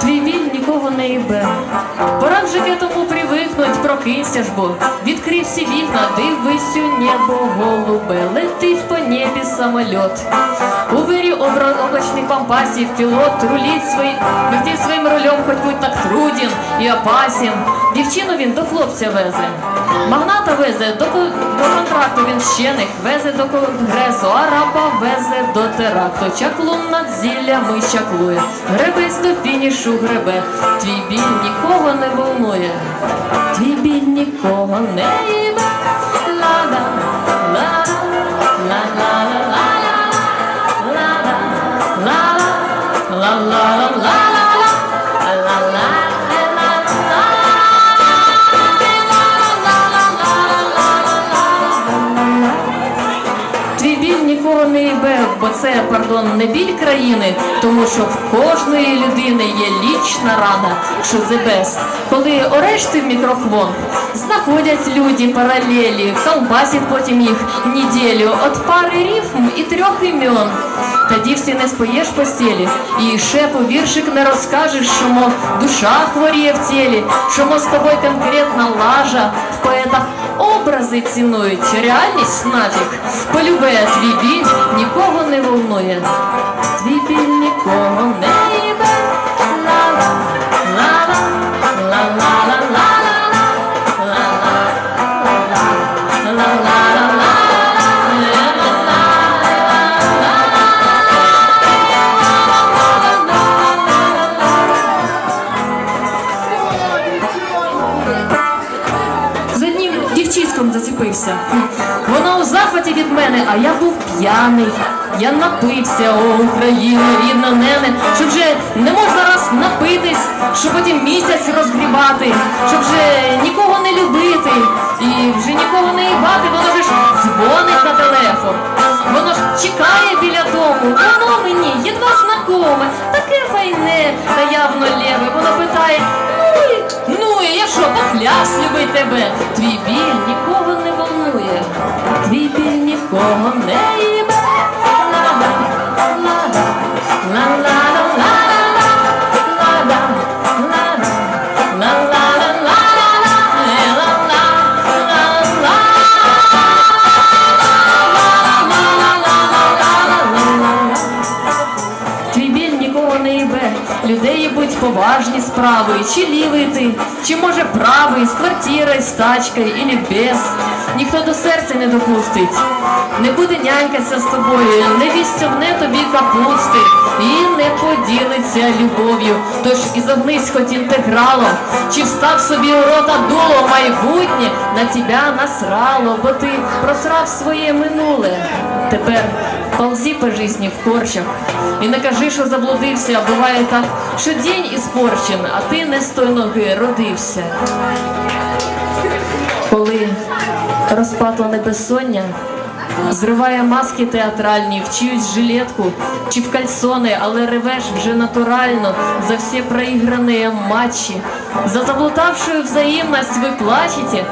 Твій біль нікого не йбе. Пора вже к привикнуть, прокинься ж бо, відкрив всі вікна, дивись у небо по. У вирі облачних пампасів пілот рулить свої, вертить своїм рулем, хоч будь так труден і опасен. Дівчину він до хлопця везе. Магната везе до, до контракту він вщених, везе до конгресу, а раба везе до теракту. Чаклун над зіллями чаклує, гребець до фінішу гребе. Твій біль нікого не волнує, твій біль нікого не біль нікого бо це, пардон, не біль країни, тому що в кожної людини є лічна рана, що best. Коли орешти в мікрофон, знаходять люди паралелі, колбасять потім їх неділю от пари рифм і трьох імен. Тоді всі не споєш постелі, і шепу віршик не розкажеш, що мо душа хворіє в тілі, що з тобою конкретна лажа в поетах образи цінують, реальність нафіг. Полюбе твій біль нікого не волнує, одним дівчиськом зацепився. Вона у захваті від мене, а я був п'яний. Я напився, о Україна, рідна нене, щоб вже не можна раз напитись, щоб потім місяць розгрібати, щоб вже нікого не любити і вже нікого не їбати, воно ж дзвонить на телефон. Воно ж чекає біля дому, воно мені єдва знакоме, таке файне та явно лєве. Любить тебе. Твій біль нікого не волнує, твій біль нікого не справи, чи лівий ти, чи може правий, з квартирою, з тачкою, і без. Ніхто до серця не допустить, не буде нянькатися з тобою, не вістівне тобі капусти і не поділиться любов'ю. Тож і загнись хоч інтегралом, чи встав собі у рота дуло майбутнє, на тебе насрало, бо ти просрав своє минуле. Тепер ползи по жизни в корчах і не кажи, що заблудився. Буває так, що день іспорчен, а ти не з той ноги родився. Коли розпатлене безсоння зриває маски театральні, в чиюсь жилетку чи в кальсони, але ревеш вже натурально за всі проіграні матчі. За заблудавшую взаимность ви плачете,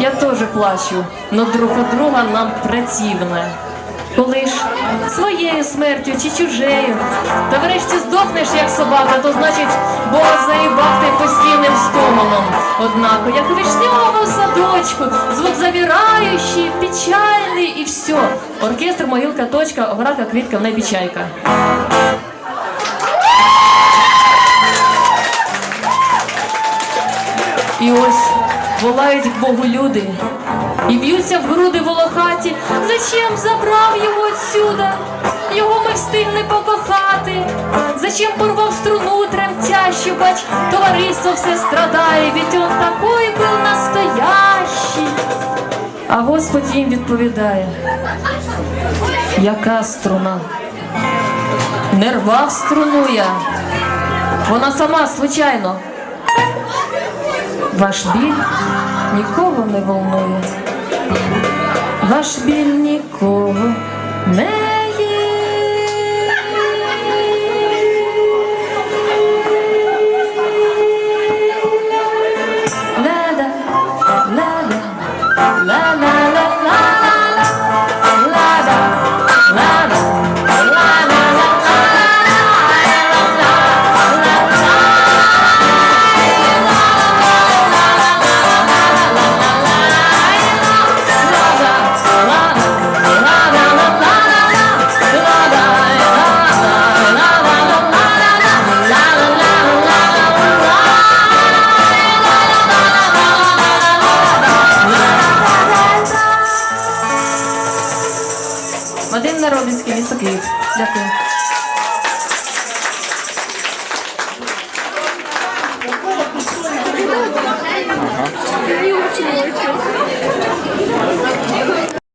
я теж плачу, но друг от друга нам противно. Коли ж своєю смертю чи чужею, та врешті здохнеш як собака, то значить Бога заїбав ти постійним стомоном. Однако, як у вишньовому садочку, звук завіраючий, печальний і все. Оркестр, могилка, точка, оградка, квітка, в небі чайка. І ось волають к Богу люди і б'ються в груди волохаті. Зачем забрав його отсюда? Його ми встигли покохати. Зачем порвав струну тремтящу, бач, товариство все страдає, ведь он такой був настоящий. А Господь їм відповідає, яка струна? Не рвав струну я. Вона сама случайно. Ваш біль нікого не волнує. Ваш біль нікого не Дякую. Ага.